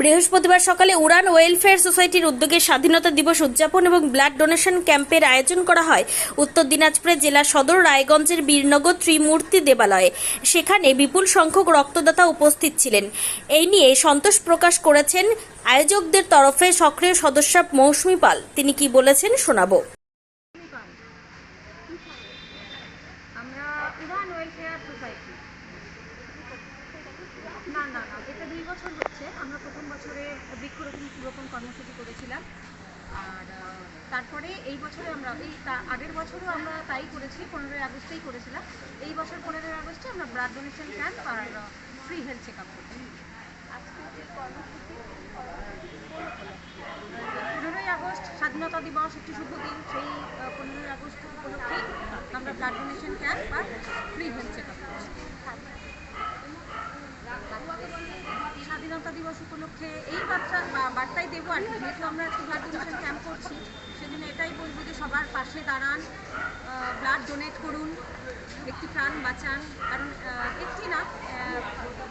বৃহস্পতিবার সকালে উড়ান ওয়েলফেয়ার সোসাইটির উদ্যোগে স্বাধীনতা দিবস উদযাপন এবং ব্লাড ডোনেশন ক্যাম্পের আয়োজন করা হয়। উত্তর দিনাজপুরের জেলা সদর রায়গঞ্জের বীরনগর ত্রিমূর্তি দেবালয়ে। সেখানে বিপুল সংখ্যক রক্তদাতা উপস্থিত ছিলেন। এই নিয়ে সন্তোষ প্রকাশ করেছেন আয়োজকদের তরফে সক্রিয় সদস্য মৌসুমী পাল। তিনি কি বলেছেন শোনাবো আমরা উড়ান ওয়েলফেয়ার সোসাইটি না না না এটা দুই বছর হচ্ছে, আমরা প্রথম বছরে বৃক্ষরোপণ রোপণ কর্মসূচি করেছিলাম। আর তারপরে এই বছরে আমরা, এই আগের বছরও আমরা তাই করেছি, পনেরোই আগস্টেই করেছিলাম। এই বছর পনেরোই আগস্টে আমরা ব্লাড ডোনেশন ক্যাম্প আর ফ্রি হেলথ চেক আপ করছি। পনেরোই আগস্ট স্বাধীনতা দিবস, একটি শুভ দিন, সেই পনেরোই আগস্ট উপলক্ষেই আমরা ব্লাড ডোনেশন ক্যাম্প আর ফ্রি হেলথ চেক আপ করছি। স্বাধীনতা দিবস উপলক্ষে এই বার্তা বা- বার্তাই দেবো আর কি। যেহেতু আমরা আজকে ব্লাড ডোনেশন ক্যাম্প করছি সেদিন এটাই বলব যে সবার পাশে দাঁড়ান ব্লাড ডোনেট করুন একটি প্রাণ বাঁচান। কারণ একটি না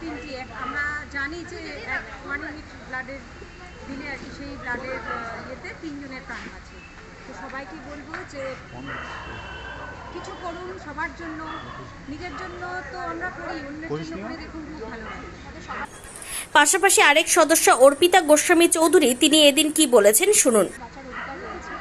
তিনটি। এক- আমরা জানি যে এক ওয়ান ইউনিট ব্লাডের দিলে আর কি সেই ব্লাডের ইয়েতে তিনজনের প্রাণ বাঁচে। তো সবাইকে বলব যে কিছু করুন সবার জন্য। নিজের জন্য তো আমরা করি অন্যের জন্য করে দেখুন খুব ভালো লাগে। পাশাপাশি আরেক সদস্য অর্পিতা গোস্বামী চৌধুরী তিনি এদিন কি বলেছেন শুনুন। বাঁচার অধিকার রয়েছে।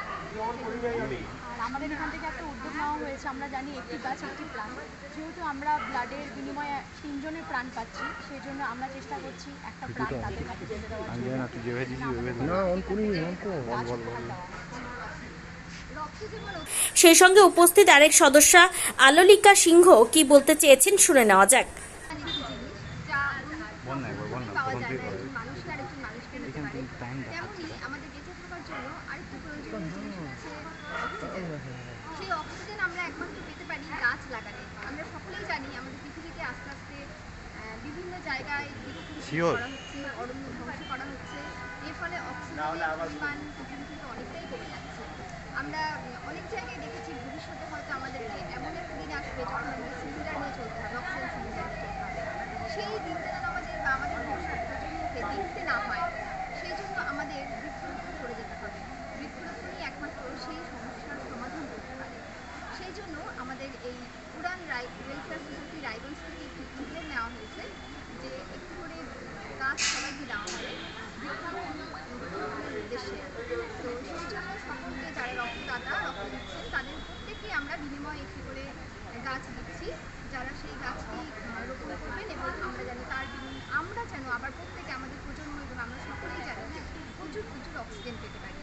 আর আমাদের এখান থেকে একটা উদ্যোগ নেওয়া হয়েছে আমরা জানি একটি গাছ একটি প্রাণ যেহেতু আমরা ব্লাডের বিনিময়ে তিনজনের প্রাণ পাচ্ছি সেই জন্য আমরা চেষ্টা করছি একটা প্রাণ তাদের কাছে দেওয়ার সেই সঙ্গে উপস্থিত আরেক সদস্য আলোলিকা সিংহ কি বলতে চেয়েছেন শুনে নেওয়া যাক পাওয়া যায় না একজন মানুষকে আরেকজন মানুষকে দিতে পারে। তেমনই আমাদের বেঁচে থাকার জন্য আরেকটি প্রয়োজনীয় জিনিস হচ্ছে অক্সিজেন সেই অক্সিজেন আমরা একমাত্র পেতে পারি গাছ লাগালে আমরা সকলেই জানি আমাদের পৃথিবীকে আস্তে আস্তে আহ, বিভিন্ন জায়গায় করা হচ্ছে অরণ্য ধ্বংস করা হচ্ছে। এর ফলে অক্সিজেনের পরিমাণ পৃথিবী থেকে অনেকটাই কমে যাচ্ছে। আমরা অনেক জায়গায় দেখেছি ভবিষ্যতে হয়তো আমাদেরকে এমন একটা দিন আসবে যখন আমাদের সিলিন্ডার নিয়ে চলতে হবে অক্সিজেন সিলিন্ডার নিয়ে চলতে হবে সেই দিনটা যেন আমাদের বা আমাদের ভবিষ্যৎ প্রজন্মকে দেখতে না হয় সেই জন্য আমাদের বৃক্ষরোপণ করে যেতে হবে বৃক্ষরোপণই একমাত্র সেই সমস্যার সমাধান করতে পারে সেই জন্য আমাদের এই উড়ান রাই ওয়েলফেয়ার থেকে একটি নেওয়া হয়েছে যে একটু করে গাছ সবাইকে দেওয়া হবে। উদ্দেশ্যে। তো সেই জন্য সকলকে রক্তদাতা রক্ত দিচ্ছেন তাদের প্রত্যেককে আমরা বিনিময়ে একটি করে গাছ দিচ্ছি। যারা সেই গাছটি রোপণ করবেন এবং আমরা জানি তার আমরা যেন আবার প্রত্যেকে আমাদের প্রজন্ম এবং আমরা সকলেই যেন প্রচুর প্রচুর অক্সিজেন পেতে পারি।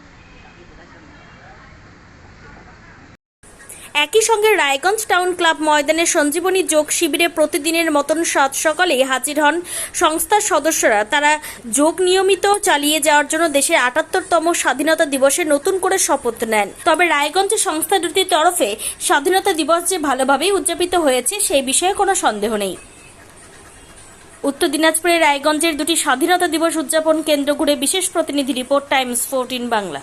একই সঙ্গে রায়গঞ্জ টাউন ক্লাব ময়দানে সঞ্জীবনী যোগ শিবিরে প্রতিদিনের মতন সাত সকালে হাজির হন সংস্থার সদস্যরা। তারা যোগ নিয়মিত চালিয়ে যাওয়ার জন্য দেশের আটাত্তরতম স্বাধীনতা দিবসে নতুন করে শপথ নেন। তবে রায়গঞ্জ সংস্থা দুটির তরফে স্বাধীনতা দিবস যে ভালোভাবেই উদযাপিত হয়েছে, সেই বিষয়ে কোনো সন্দেহ নেই। উত্তর দিনাজপুরের রায়গঞ্জের দুটি স্বাধীনতা দিবস উদযাপন কেন্দ্র ঘুরে বিশেষ প্রতিনিধি রিপোর্ট টাইমস ফোরটিন বাংলা।